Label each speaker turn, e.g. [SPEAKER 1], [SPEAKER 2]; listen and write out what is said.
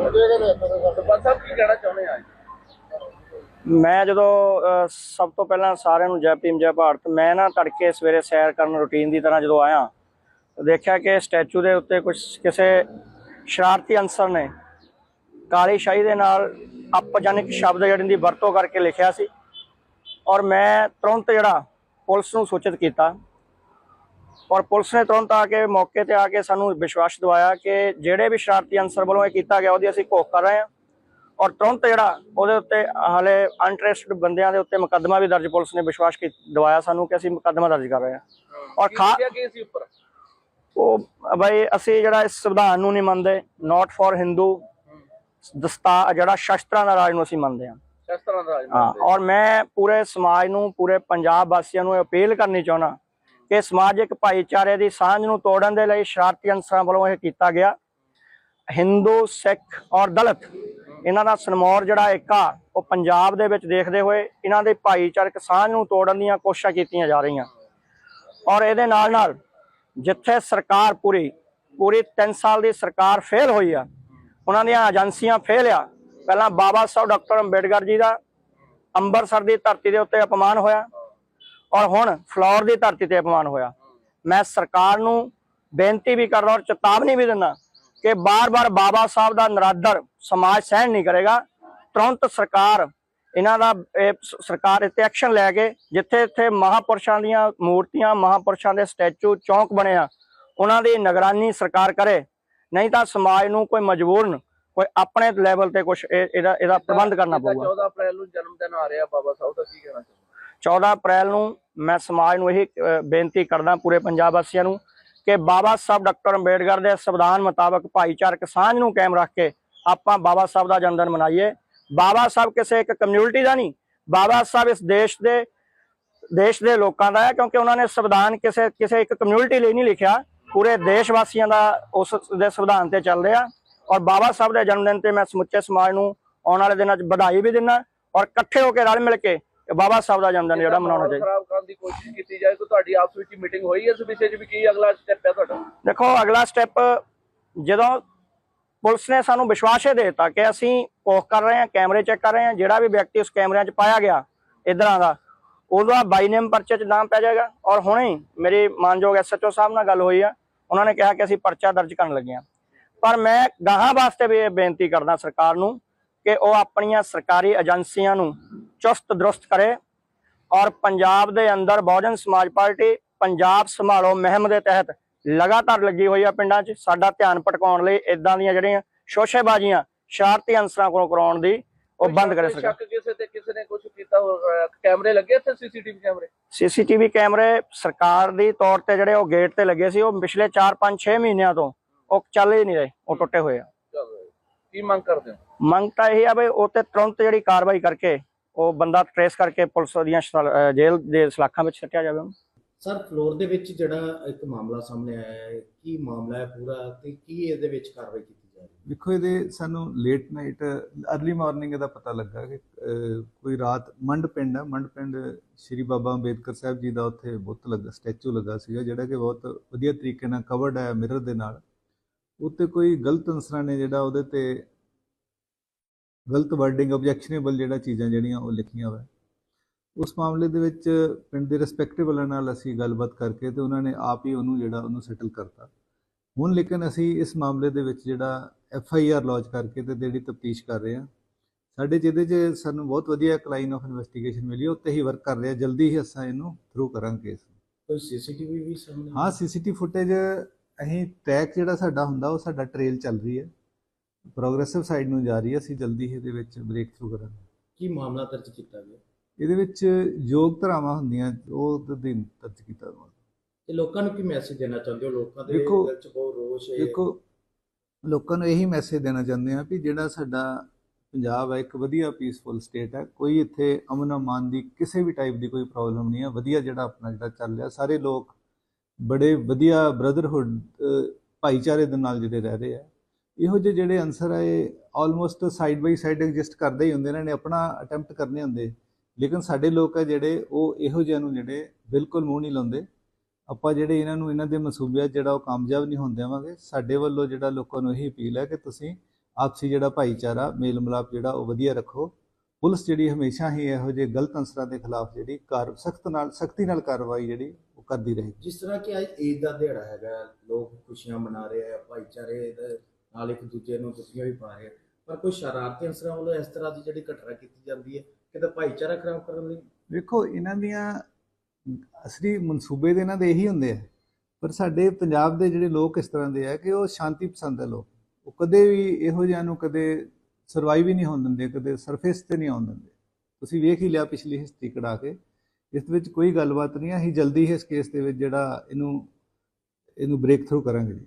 [SPEAKER 1] ਸਰਪੰਚ ਸਾਹਿਬ ਕੀ ਕਹਿਣਾ ਚਾਹੁੰਦੇ ਆ
[SPEAKER 2] ਮੈਂ ਜਦੋਂ ਅਹ, ਸਭ ਤੋਂ ਪਹਿਲਾਂ ਸਾਰਿਆਂ ਨੂੰ ਜੈ ਭੀਮ ਜੈ ਭਾਰਤ ਮੈਂ ਨਾ ਤੜਕੇ ਸਵੇਰੇ ਸੈਰ ਕਰਨ ਰੁਟੀਨ ਦੀ ਤਰ੍ਹਾਂ ਜਦੋਂ ਆਇਆ ਤਾਂ ਦੇਖਿਆ ਕਿ ਸਟੈਚੂ ਦੇ ਉੱਤੇ ਕੁਝ ਕਿਸੇ ਸ਼ਰਾਰਤੀ ਅਨਸਰ ਨੇ ਕਾਲੀ ਸ਼ਾਹੀ ਦੇ ਨਾਲ ਅਪਜਨਕ ਸ਼ਬਦ ਜਿਹੜੇ ਦੀ ਵਰਤੋਂ ਕਰਕੇ ਲਿਖਿਆ ਸੀ ਔਰ ਮੈਂ ਤੁਰੰਤ ਜਿਹੜਾ ਪੁਲਿਸ ਨੂੰ ਸੂਚਿਤ ਕੀਤਾ ਔਰ ਪੁਲਿਸ ਨੇ ਤੁਰੰਤ ਆ ਕੇ ਮੌਕੇ ਤੇ ਆ ਕੇ ਸਾਨੂੰ ਵਿਸ਼ਵਾਸ ਦਿਵਾਇਆ ਕਿ ਜਿਹੜੇ ਵੀ ਸ਼ਰਾਰਤੀ ਅਨਸਰ ਵੱਲੋਂ ਇਹ ਕੀਤਾ ਗਿਆ ਉਹਦੀ ਅਸੀਂ ਘੋਖ ਕਰ ਰਹੇ ਹਾਂ। ਔਰ ਤੁਰੰਤ ਜਿਹੜਾ ਉਹਦੇ ਉੱਤੇ ਹਾਲੇ ਅਨਟਰਸਟਡ ਬੰਦਿਆਂ ਦੇ ਉੱਤੇ ਮੁਕੱਦਮਾ ਵੀ ਦਰਜ ਪੁਲਿਸ ਨੇ ਵਿਸ਼ਵਾਸ ਕੀ ਦਵਾਇਆ ਸਾਨੂੰ ਕਿ ਅਸੀਂ ਮੁਕੱਦਮਾ ਦਰਜ ਕਰ ਰਹੇ ਹਾਂ। ਔਰ ਖਾ ਉਹ ਬਈ ਅਸੀਂ ਜਿਹੜਾ ਇਸ ਸੰਵਿਧਾਨ ਨੂੰ ਨਹੀਂ ਮੰਨਦੇ ਨਾਟ ਫॉर ਹਿੰਦੂ ਦਸਤਾ ਜਿਹੜਾ ਸ਼ਸਤਰਾਂ ਦਾ ਰਾਜ ਨੂੰ ਅਸੀਂ ਮੰਨਦੇ ਹਾਂ।
[SPEAKER 1] ਇਸ ਤਰ੍ਹਾਂ ਦਾ ਰਾਜ
[SPEAKER 2] ਹਾਂ। ਔਰ ਮੈਂ ਪੂਰੇ ਸਮਾਜ ਨੂੰ ਪੂਰੇ ਪੰਜਾਬ ਵਾਸੀਆਂ ਨੂੰ ਅਪੀਲ ਕਰਨੀ ਚਾਹੁੰਦਾ ਕਿ ਸਮਾਜਿਕ ਭਾਈਚਾਰੇ ਦੀ ਸਾਂਝ ਨੂੰ ਤੋੜਨ ਦੇ ਲਈ ਸ਼ਰਾਰਤੀ ਅਨਸਰਾਂ ਵੱਲੋਂ ਇਹ ਕੀਤਾ ਗਿਆ। ਹਿੰਦੂ, ਸਿੱਖ ਔਰ ਦਲਿਤ, ਇਹਨਾਂ ਦਾ ਸਨਮੌਰ ਜਿਹੜਾ ਇੱਕ ਆ ਉਹ ਪੰਜਾਬ ਦੇ ਵਿੱਚ ਦੇਖਦੇ ਹੋਏ ਇਹਨਾਂ ਦੇ ਭਾਈਚਾਰਕ ਸਾਂਝ ਨੂੰ ਤੋੜਨ ਦੀਆਂ ਕੋਸ਼ਿਸ਼ਾਂ ਕੀਤੀਆਂ ਜਾ ਰਹੀਆਂ। ਔਰ ਇਹਦੇ ਨਾਲ ਨਾਲ ਜਿੱਥੇ ਸਰਕਾਰ ਪੂਰੀ ਪੂਰੀ 3 ਸਾਲ ਦੀ ਸਰਕਾਰ ਫੇਲ ਹੋਈ ਆ, ਉਹਨਾਂ ਦੀਆਂ ਏਜੰਸੀਆਂ ਫੇਲ ਆ, ਪਹਿਲਾਂ ਬਾਬਾ ਸਾਹਿਬ ਡਾਕਟਰ ਅੰਬੇਡਕਰ ਜੀ ਦਾ ਅੰਮ੍ਰਿਤਸਰ ਦੀ ਧਰਤੀ ਦੇ ਉੱਤੇ ਅਪਮਾਨ ਹੋਇਆ ਔਰ ਹੁਣ ਫਲੋਰ ਦੀ ਧਰਤੀ ਤੇ ਅਪਮਾਨ ਹੋਇਆ। ਮੈਂ ਸਰਕਾਰ ਨੂੰ ਬੇਨਤੀ ਵੀ ਕਰਦਾ ਔਰ ਚੇਤਾਵਨੀ ਵੀ ਦਿੰਦਾ ਕਿ ਬਾਰ-ਬਾਰ ਬਾਬਾ ਸਾਹਿਬ ਦਾ ਨਰਾਦਰ ਸਮਾਜ ਸਹਿਣ ਨਹੀਂ ਕਰੇਗਾ। ਤੁਰੰਤ ਸਰਕਾਰ ਇਹਨਾਂ ਦਾ ਸਰਕਾਰ ਇੱਥੇ ਐਕਸ਼ਨ ਲੈ ਕੇ ਜਿੱਥੇ ਇੱਥੇ ਮਹਾਪੁਰਸ਼ਾਂ ਦੀਆਂ ਮੂਰਤੀਆਂ ਮਹਾਪੁਰਸ਼ਾਂ ਦੇ ਸਟੈਚੂ ਚੌਂਕ ਬਣੇ ਆ ਉਹਨਾਂ ਦੀ ਨਿਗਰਾਨੀ ਸਰਕਾਰ ਕਰੇ। ਨਹੀਂ ਤਾਂ ਸਮਾਜ ਨੂੰ ਕੋਈ ਮਜਬੂਰਨ ਕੋਈ ਆਪਣੇ ਲੈਵਲ ਤੇ ਕੁਝ ਇਹਦਾ ਇਹਦਾ ਪ੍ਰਬੰਧ ਕਰਨਾ ਪਊਗਾ।
[SPEAKER 1] 14 ਅਪ੍ਰੈਲ ਨੂੰ ਜਨਮ ਦਿਨ ਆ ਰਿਹਾ ਬਾਬਾ ਸਾਹਿਬ ਦਾ ਕੀ ਕਹਿਣਾ ਚਾਹੁੰਦੇ
[SPEAKER 2] 14 ਅਪ੍ਰੈਲ ਨੂੰ ਮੈਂ ਸਮਾਜ ਨੂੰ ਇਹ ਬੇਨਤੀ ਕਰਦਾ ਪੂਰੇ ਪੰਜਾਬ ਵਾਸੀਆਂ ਨੂੰ ਕਿ ਬਾਬਾ ਸਾਹਿਬ ਡਾਕਟਰ ਅੰਬੇਡਕਰ ਦੇ ਸੰਵਿਧਾਨ ਮੁਤਾਬਕ ਭਾਈਚਾਰਕ ਸਾਂਝ ਨੂੰ ਕਾਇਮ ਰੱਖ ਕੇ ਆਪਾਂ ਬਾਬਾ ਸਾਹਿਬ ਦਾ ਜਨਮ ਦਿਨ ਮਨਾਈਏ। ਬਾਬਾ ਸਾਹਿਬ ਕਿਸੇ ਇੱਕ ਕਮਿਊਨਿਟੀ ਦਾ ਨਹੀਂ, ਬਾਬਾ ਸਾਹਿਬ ਇਸ ਦੇਸ਼ ਦੇ ਦੇਸ਼ ਦੇ ਲੋਕਾਂ ਦਾ ਹੈ ਕਿਉਂਕਿ ਉਹਨਾਂ ਨੇ ਸੰਵਿਧਾਨ ਕਿਸੇ ਕਿਸੇ ਇੱਕ ਕਮਿਊਨਿਟੀ ਲਈ ਨਹੀਂ ਲਿਖਿਆ। ਪੂਰੇ ਦੇਸ਼ ਵਾਸੀਆਂ ਦਾ ਉਸ ਦੇ ਸੰਵਿਧਾਨ ਤੇ ਚੱਲਦੇ ਆ ਔਰ ਬਾਬਾ ਸਾਹਿਬ ਦੇ ਜਨਮ ਦਿਨ ਤੇ ਮੈਂ ਸਮੁੱਚੇ ਸਮਾਜ ਨੂੰ ਆਉਣ ਵਾਲੇ ਦਿਨਾਂ 'ਚ ਵਧਾਈ ਵੀ ਦਿੰਦਾ ਔਰ ਇਕੱਠੇ ਹੋ ਕੇ ਰਲ ਮਿਲ ਕੇ ਬਾਬਾ ਸਾਹਿਬ ਦਾ ਜਨਮ ਦਿਨ ਜਿਹੜਾ ਮਨਾਉਣਾ ਚਾਹੀਦਾ।
[SPEAKER 1] ਖਰਾਬ ਕਰਨ ਦੀ ਕੋਸ਼ਿਸ਼ ਕੀਤੀ ਜਾਏ ਤਾਂ ਤੁਹਾਡੀ ਆਪਸ ਵਿੱਚ ਮੀਟਿੰਗ ਹੋਈ ਹੈ ਇਸ ਵਿਸ਼ੇ 'ਚ ਵੀ ਕੀ ਅਗਲਾ ਸਟੈਪ ਹੈ ਤੁਹਾਡਾ?
[SPEAKER 2] ਦੇਖੋ ਅਗਲਾ ਸਟੈਪ ਜਦੋਂ ਪੁਲਿਸ ਨੇ ਸਾਨੂੰ ਵਿਸ਼ਵਾਸ ਇਹ ਦਿੱਤਾ ਕਿ ਅਸੀਂ ਪੋਖ ਕਰ ਰਹੇ ਹਾਂ ਕੈਮਰੇ ਚੈੱਕ ਕਰ ਰਹੇ ਹਾਂ ਜਿਹੜਾ ਵੀ ਵਿਅਕਤੀ ਉਸ ਕੈਮਰਿਆਂ 'ਚ ਪਾਇਆ ਗਿਆ ਇਧਰਾਂ ਦਾ ਉਹਦਾ ਬਾਈ ਨੇਮ ਪਰਚੇ 'ਚ ਨਾਮ ਪੈ ਜਾਏਗਾ। ਔਰ ਹੁਣੇ ਮੇਰੀ ਮਾਨਯੋਗ ਐਸਐਚਓ ਸਾਹਿਬ ਨਾਲ ਗੱਲ ਹੋਈ ਆ। ਉਹਨਾਂ ਨੇ ਕਿਹਾ ਕਿ ਅਸੀਂ ਪਰਚਾ ਦਰਜ ਕਰਨ ਲੱਗੇ ਹਾਂ। ਪਰ ਮੈਂ ਗਾਹਾਂ ਵਾਸਤੇ ਵੀ ਇਹ ਬੇਨਤੀ ਕਰਦਾ ਸਰਕਾਰ ਨੂੰ ਕਿ ਉਹ ਆਪਣੀਆਂ ਸਰਕਾਰੀ ਏਜੰਸੀਆਂ ਨੂੰ ਚੁਸਤ ਦਰੁਸਤ ਕਰੇ ਔਰ ਪੰਜਾਬ ਦੇ ਅੰਦਰ ਬਹੁਜਨ ਸਮਾਜ ਪਾਰਟੀ ਪੰਜਾਬ ਸੰਭਾਲੋ ਮੁਹਿੰਮ ਦੇ ਤਹਿਤ ਲਗਾਤਾਰ ਲੱਗੀ ਹੋਈ ਆ ਪਿੰਡਾਂ 'ਚ। ਸਾਡਾ ਧਿਆਨ ਭਟਕਾਉਣ ਲਈ ਇਦਾਂ ਦੀਆਂ ਜਿਹੜੀਆਂ ਸ਼ੋਸ਼ੇਬਾਜ਼ੀਆਂ ਸ਼ਰਾਰਤੀ ਅੰਸਰਾਂ ਕੋਲੋਂ ਕਰਾਉਣ ਦੀ ਉਹ ਬੰਦ ਕਰੇ ਸਰਕਾਰ
[SPEAKER 1] ਸ਼ੱਕ ਕਿਸੇ ਤੇ ਕਿਸੇ ਨੇ ਕੁਝ ਕੀਤਾ ਹੋਰ, ਅਹ, ਕੈਮਰੇ ਲੱਗੇ ਇੱਥੇ ਸੀਸੀਟੀਵੀ ਕੈਮਰੇ?
[SPEAKER 2] ਸੀਸੀਟੀਵੀ ਕੈਮਰੇ ਸਰਕਾਰ ਦੀ ਤੌਰ ਤੇ ਜਿਹੜੇ ਉਹ ਗੇਟ ਤੇ ਲੱਗੇ ਸੀ ਉਹ ਪਿਛਲੇ 4 5 6 ਮਹੀਨਿਆਂ ਤੋਂ ਉਹ ਚੱਲ ਹੀ ਨਹੀਂ ਰਹੇ ਉਹ ਟੁੱਟੇ ਹੋਏ ਆ।
[SPEAKER 1] ਕੀ ਮੰਗ ਕਰਦੇ ਹੋ?
[SPEAKER 2] ਮੰਗ ਤਾਂ ਇਹ ਆ ਬਈ ਉਹ ਤੇ ਤੁਰੰਤ ਜਿਹੜੀ ਕਾਰਵਾਈ ਕਰਕੇ ਉਹ ਬੰਦਾ ਟ੍ਰੇਸ ਕਰਕੇ ਪੁਲਿਸ ਦੀਆਂ ਜੇਲ੍ਹ ਦੇ ਸਲਾਖਾਂ ਵਿੱਚ ਸੱਟਿਆ ਜਾਵੇ ਉਹਨੂੰ।
[SPEAKER 3] ਸਰ ਫਲੋਰ ਦੇ ਵਿੱਚ ਜਿਹੜਾ ਇੱਕ ਮਾਮਲਾ ਸਾਹਮਣੇ ਆਇਆ ਹੈ ਕੀ ਮਾਮਲਾ ਹੈ ਪੂਰਾ ਤੇ ਕੀ ਇਹਦੇ ਵਿੱਚ ਕਾਰਵਾਈ ਕੀਤੀ ਜਾ ਰਹੀ ਹੈ?
[SPEAKER 4] ਦੇਖੋ ਇਹਦੇ ਸਾਨੂੰ ਲੇਟ ਨਾਈਟ ਅਰਲੀ ਮਾਰਨਿੰਗ ਇਹਦਾ ਪਤਾ ਲੱਗਾ ਕਿ ਕੋਈ ਰਾਤ ਮੰਡ ਪਿੰਡ ਹੈ ਮੰਡ ਪਿੰਡ ਸ਼੍ਰੀ ਬਾਬਾ ਅੰਬੇਦਕਰ ਸਾਹਿਬ ਜੀ ਦਾ ਉੱਥੇ ਬੁੱਤ ਲੱਗਾ ਸਟੈਚੂ ਲੱਗਾ ਸੀਗਾ ਜਿਹੜਾ ਕਿ ਬਹੁਤ ਵਧੀਆ ਤਰੀਕੇ ਨਾਲ ਕਵਰਡ ਹੈ ਮਿਰਰ ਦੇ ਨਾਲ। ਉੱਤੇ ਕੋਈ ਗਲਤ ਅਨਸਰਾਂ ਨੇ ਜਿਹੜਾ ਉਹਦੇ ਤੇ ਗਲਤ ਵਰਡਿੰਗ ਆਬਜੈਕਸ਼ਨੇਬਲ ਜਿਹੜਾ ਚੀਜ਼ਾਂ ਜਿਹੜੀਆਂ ਉਹ ਲਿਖੀਆਂ ਹੋਇਆ ਉਸ ਮਾਮਲੇ ਦੇ ਵਿੱਚ ਪਿੰਡ ਦੇ ਰਿਸਪੈਕਟਿਵ ਵਾਲਿਆਂ ਨਾਲ ਅਸੀਂ ਗੱਲਬਾਤ ਕਰਕੇ ਤੇ ਉਹਨਾਂ ਨੇ ਆਪ ਹੀ ਉਹਨੂੰ ਜਿਹੜਾ ਉਹਨੂੰ ਸੈਟਲ ਕਰਤਾ। ਹੁਣ ਲੇਕਿਨ ਅਸੀਂ ਇਸ ਮਾਮਲੇ ਦੇ ਵਿੱਚ ਜਿਹੜਾ ਐਫ ਆਈ ਆਰ ਲੌਂਚ ਕਰਕੇ ਤੇ ਜਿਹੜੀ ਤਫਤੀਸ਼ ਕਰ ਰਹੇ ਹਾਂ। ਸਾਡੇ ਜਿਹਦੇ 'ਚ ਸਾਨੂੰ ਬਹੁਤ ਵਧੀਆ ਇੱਕ ਲਾਈਨ ਆਫ ਇਨਵੈਸਟੀਗੇਸ਼ਨ ਮਿਲੀ ਉੱਤੇ ਹੀ ਵਰਕ ਕਰ ਰਹੇ ਹਾਂ। ਜਲਦੀ ਹੀ ਅਸੀਂ ਇਹਨੂੰ ਥਰੂ ਕਰਾਂਗੇ ਕੇਸ
[SPEAKER 3] ਕੋਈ ਸੀਸੀਟੀਵੀ ਵੀ ਸਾਹਮਣੇ?
[SPEAKER 4] ਹਾਂ ਸੀਸੀਟੀ ਫੁਟੇਜ ਅਸੀਂ ਟਰੈਕ ਜਿਹੜਾ ਸਾਡਾ ਹੁੰਦਾ ਉਹ ਸਾਡਾ ਟ੍ਰੇਲ ਚੱਲ ਰਹੀ ਹੈ। ਪ੍ਰੋਗਰੈਸਿਵ ਸਾਈਡ ਨੂੰ ਜਾ ਰਹੀ ਹੈ ਅਸੀਂ ਜਲਦੀ ਹੀ ਇਹਦੇ ਵਿੱਚ ਬ੍ਰੇਕ ਥਰੂ ਕਰਾਂਗੇ।
[SPEAKER 3] ਕੀ ਮਾਮਲਾ ਦਰਜ ਕੀਤਾ ਗਿਆ?
[SPEAKER 4] ਇਹਦੇ ਵਿੱਚ ਯੋਗ ਧਰਾਵਾਂ ਹੁੰਦੀਆਂ ਉਹ ਦਿਨ ਦਰਜ ਕੀਤਾ ਜਾਊਗਾ।
[SPEAKER 3] ਤੇ ਲੋਕਾਂ ਨੂੰ ਕੀ ਮੈਸੇਜ ਦੇਣਾ ਚਾਹੁੰਦੇ ਹੋ? ਲੋਕਾਂ ਦੇ ਦਿਲ 'ਚ ਬਹੁਤ ਰੋਸ਼ ਹੈ।
[SPEAKER 4] ਦੇਖੋ ਲੋਕਾਂ ਨੂੰ ਇਹੀ ਮੈਸੇਜ ਦੇਣਾ ਚਾਹੁੰਦੇ ਆ ਵੀ ਜਿਹੜਾ ਸਾਡਾ ਪੰਜਾਬ ਹੈ ਇੱਕ ਵਧੀਆ ਪੀਸਫੁਲ ਸਟੇਟ ਹੈ। ਕੋਈ ਇੱਥੇ ਅਮਨ ਅਮਾਨ ਦੀ ਕਿਸੇ ਵੀ ਟਾਈਪ ਦੀ ਕੋਈ ਪ੍ਰੋਬਲਮ ਨਹੀਂ ਹੈ। ਵਧੀਆ ਜਿਹੜਾ ਆਪਣਾ ਜਿਹੜਾ ਚੱਲ ਰਿਹਾ ਸਾਰੇ ਲੋਕ ਬੜੇ ਵਧੀਆ ਬ੍ਰਦਰਹੁੱਡ ਭਾਈਚਾਰੇ ਦੇ ਨਾਲ ਜਿਹੜੇ ਰਹਿ ਰਹੇ ਆ। ਇਹੋ ਜਿਹੇ ਜਿਹੜੇ ਆਨਸਰ ਆ, ਇਹ almost side by side exist ਕਰਦੇ ਹੀ ਹੁੰਦੇ ਇਹਨਾਂ ਨੇ ਆਪਣਾ ਅਟੈਂਪਟ ਕਰਨੇ ਹੁੰਦੇ। ਲੇਕਿਨ ਸਾਡੇ ਲੋਕ ਆ ਜਿਹੜੇ, ਉਹ ਇਹੋ ਜਿਹੇ ਨੂੰ ਜਿਹੜੇ ਬਿਲਕੁਲ ਮੂੰਹ ਨਹੀਂ ਲਾਉਂਦੇ। ਆਪਾਂ ਜਿਹੜੇ ਇਹਨਾਂ ਨੂੰ, ਇਹਨਾਂ ਦੇ ਮਨਸੂਬਿਆਂ ਜਿਹੜਾ ਉਹ ਕਾਮਯਾਬ ਨਹੀਂ ਹੋਣ ਦੇਵਾਂਗੇ, ਸਾਡੇ ਵੱਲੋਂ ਜਿਹੜਾ ਲੋਕਾਂ ਨੂੰ ਇਹੀ ਅਪੀਲ ਹੈ ਕਿ ਤੁਸੀਂ ਆਪਸੀ ਜਿਹੜਾ ਭਾਈਚਾਰਾ ਮੇਲ ਮਿਲਾਪ ਜਿਹੜਾ ਉਹ ਵਧੀਆ ਰੱਖੋ। ਪੁਲਿਸ ਜਿਹੜੀ ਹਮੇਸ਼ਾ ਹੀ ਇਹੋ ਜਿਹੇ ਗਲਤ ਅੰਸਰਾਂ ਦੇ ਖਿਲਾਫ ਜਿਹੜੀ ਕਾਰ, ਸਖਤ ਨਾਲ, ਸਖਤੀ ਨਾਲ ਕਾਰਵਾਈ ਜਿਹੜੀ ਉਹ ਕਰਦੀ ਰਹੇ।
[SPEAKER 3] ਜਿਸ ਤਰ੍ਹਾਂ ਕਿ ਅੱਜ ਈਦ ਦਾ ਦਿਹਾੜਾ ਹੈਗਾ, ਲੋਕ ਖੁਸ਼ੀਆਂ ਮਨਾ ਰਹੇ ਆ, ਭਾਈਚਾਰੇ ਦੇ ਨਾਲ ਇੱਕ ਦੂਜੇ ਨੂੰ ਖੁਸ਼ੀਆਂ ਵੀ ਪਾ ਰਹੇ ਆ ਪਰ ਕੋਈ ਸ਼ਰਾਰਤੀ ਅਨਸਰਾਂ ਵੱਲੋਂ ਇਸ ਤਰ੍ਹਾਂ ਦੀ ਜਿਹੜੀ ਘਟਨਾ ਕੀਤੀ ਜਾਂਦੀ ਹੈ, ਕਿਤੇ ਭਾਈਚਾਰਾ ਖਰਾਬ ਕਰਨ ਲਈ?
[SPEAKER 4] ਵੇਖੋ, ਇਹਨਾਂ ਦੀਆਂ ਅਸਲੀ ਮਨਸੂਬੇ ਦੇ ਇਹਨਾਂ ਦੇ ਇਹੀ ਹੁੰਦੇ ਆ। ਪਰ ਸਾਡੇ ਪੰਜਾਬ ਦੇ ਜਿਹੜੇ ਲੋਕ ਇਸ ਤਰ੍ਹਾਂ ਦੇ ਆ ਕਿ ਉਹ ਸ਼ਾਂਤੀ ਪਸੰਦ ਹੈ ਲੋਕ। ਉਹ ਕਦੇ ਵੀ ਇਹੋ ਜਿਹਾ ਨੂੰ ਕਦੇ ਸਰਵਾਈਵ ਹੀ ਨਹੀਂ ਹੋਣ ਦਿੰਦੇ, ਕਦੇ ਸਰਫੇਸ ਤੇ ਨਹੀਂ ਆਉਣ ਦਿੰਦੇ। ਤੁਸੀਂ ਵੇਖ ਹੀ ਲਿਆ ਪਿਛਲੀ ਹਿਸਟਰੀ ਕਢਾ ਕੇ। ਇਸ ਵਿੱਚ ਕੋਈ ਗੱਲਬਾਤ ਨਹੀਂ ਹੈ ਅਸੀਂ ਜਲਦੀ ਹੀ ਇਸ ਕੇਸ ਦੇ ਵਿੱਚ ਜਿਹੜਾ ਇਹਨੂੰ ਇਹਨੂੰ ਬ੍ਰੇਕ ਥਰੂ ਕਰਾਂਗੇ ਜੀ।